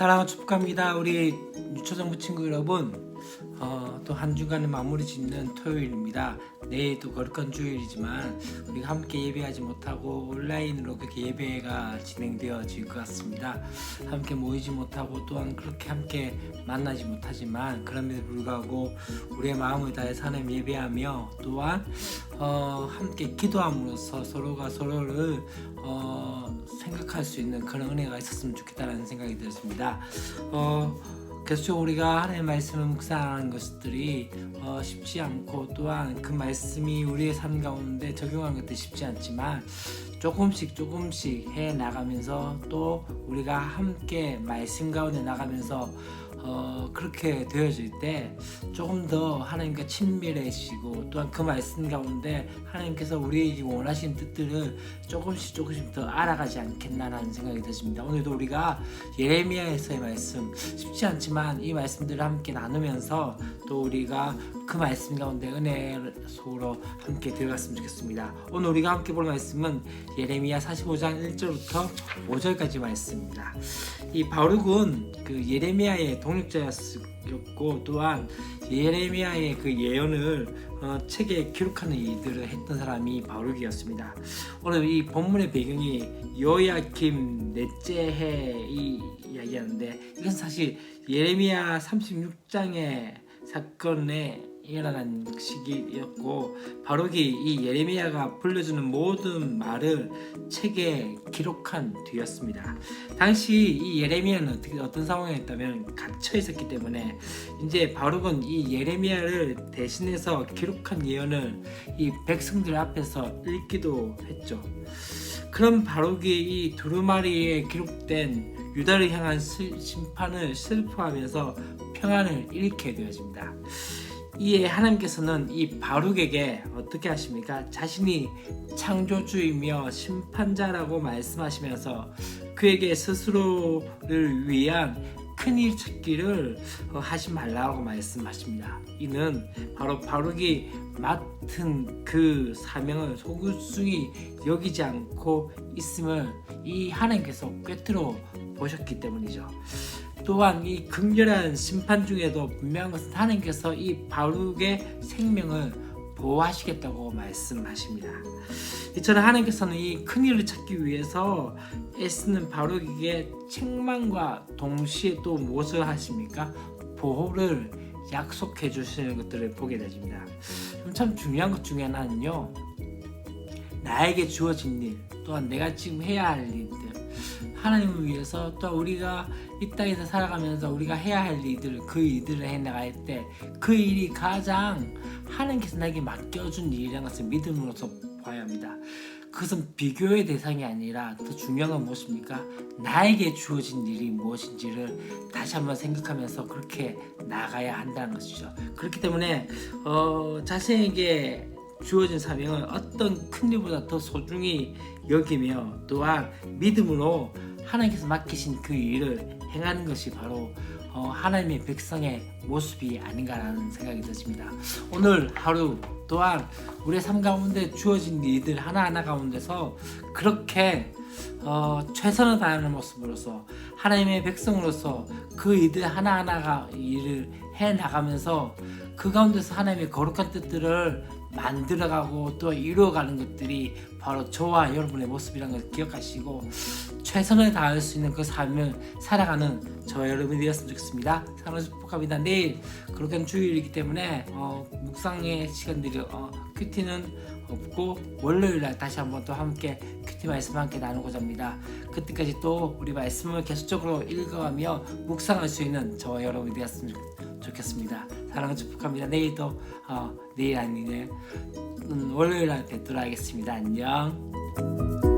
사랑을 축복합니다. 우리 유초정부 친구 여러분. 어, 또한 주간을 마무리 짓는 토요일입니다. 내일도 거룩한 주일이지만 우리가 함께 예배하지 못하고 온라인으로 그렇게 예배가 진행되어질 것 같습니다. 함께 모이지 못하고 또한 그렇게 함께 만나지 못하지만 그럼에도 불구하고 우리의 마음을 다해서 하나님 예배하며 또한 어, 함께 기도함으로써 서로가 서로를 어, 생각할 수 있는 그런 은혜가 있었으면 좋겠다는 생각이 들었습니다. 어, 계속 우리가 하나님의 말씀을 묵상하는 것들이 어, 쉽지 않고 또한 그 말씀이 우리의 삶 가운데 적용하는 것도 쉽지 않지만 조금씩 조금씩 해 나가면서 또 우리가 함께 말씀 가운데 나가면서 어, 그렇게 되어질 때 조금 더 하나님과 친밀해지고 또한 그 말씀 가운데 하나님께서 우리에게 원하시는 뜻들을 조금씩 조금씩 더 알아가지 않겠나라는 생각이 드십니다. 오늘도 우리가 예레미야에서의 말씀 쉽지 않지만 이 말씀들을 함께 나누면서 또 우리가 그 말씀 가운데 은혜 속으로 함께 들어갔으면 좋겠습니다. 오늘 우리가 함께 볼 말씀은 예레미야 45장 1절부터 5절까지 말씀입니다. 이 바룩은 그 예레미야의 동 역자였고 또한 예레미야의 그 예언을 어, 책에 기록하는 일들을 했던 사람이 바룩이었습니다. 오늘 이 본문의 배경이 여야김 넷째 해이 이야기하는데 이건 사실 예레미야 36장의 사건에 일어난 시기였고 바룩이 이 예레미야가 불러주는 모든 말을 책에 기록한 뒤였습니다. 당시 이 예레미야는 어떻게 어떤 상황이었다면 갇혀 있었기 때문에 이제 바룩은 이 예레미야를 대신해서 기록한 예언을 이 백성들 앞에서 읽기도 했죠. 그런 바룩이 이 두루마리에 기록된 유다를 향한 시- 심판을 슬퍼하면서 평안을 잃게 되어집니다. 이에 하나님께서는 이 바룩에게 어떻게 하십니까? 자신이 창조주이며 심판자라고 말씀하시면서 그에게 스스로를 위한 큰일 찾기를 어, 하지 말라고 말씀하십니다. 이는 바로 바룩이 맡은 그 사명을 소극숭이 여기지 않고 있음을 이 하나님께서 꿰뚫어 보셨기 때문이죠. 또한 이 극렬한 심판 중에도 분명한 것은 하나님께서 이 바룩의 생명을 보호하시겠다고 말씀하십니다. 이처럼 하나님께서는 이 큰일을 찾기 위해서 애쓰는 바룩에게 책망과 동시에 또 무엇을 하십니까? 보호를 약속해 주시는 것들을 보게 되십니다. 참 중요한 것 중에 하나는요. 나에게 주어진 일, 또한 내가 지금 해야 할 일들, 하나님을 위해서 또 우리가 이 땅에서 살아가면서 우리가 해야 할 일들, 그 일들을 해 나갈 때 그 일이 가장 하나님께서 나에게 맡겨준 일이라는 것을 믿음으로써 봐야 합니다. 그것은 비교의 대상이 아니라 더 중요한 건 무엇입니까? 나에게 주어진 일이 무엇인지를 다시 한번 생각하면서 그렇게 나가야 한다는 것이죠. 그렇기 때문에 어, 자신에게 주어진 사명을 어떤 큰 일보다 더 소중히 여기며 또한 믿음으로 하나님께서 맡기신 그 일을 행하는 것이 바로 어, 하나님의 백성의 모습이 아닌가라는 생각이 드십니다. 오늘 하루 또한 우리의 삶 가운데 주어진 일들 하나하나 가운데서 그렇게 어, 최선을 다하는 모습으로서 하나님의 백성으로서 그 일들 하나하나가 일을 해 나가면서 그 가운데서 하나님의 거룩한 뜻들을 만들어가고 또 이루어가는 것들이 바로 저와 여러분의 모습이라는 걸 기억하시고 최선을 다할 수 있는 그 삶을 살아가는 저와 여러분이 되었으면 좋겠습니다. 사랑을 축복합니다. 내일 그렇게 주일이기 때문에 어, 묵상의 시간들이 어, 큐티는 없고 월요일 날 다시 한번 또 함께 큐티 말씀 함께 나누고자 합니다. 그때까지 또 우리 말씀을 계속적으로 읽어가며 묵상할 수 있는 저와 여러분이 되었으면 좋- 좋겠습니다. 사랑을 축복합니다. 내일도 어, 내일 아니네 음, 월요일 날 뵙도록 하겠습니다. 안녕.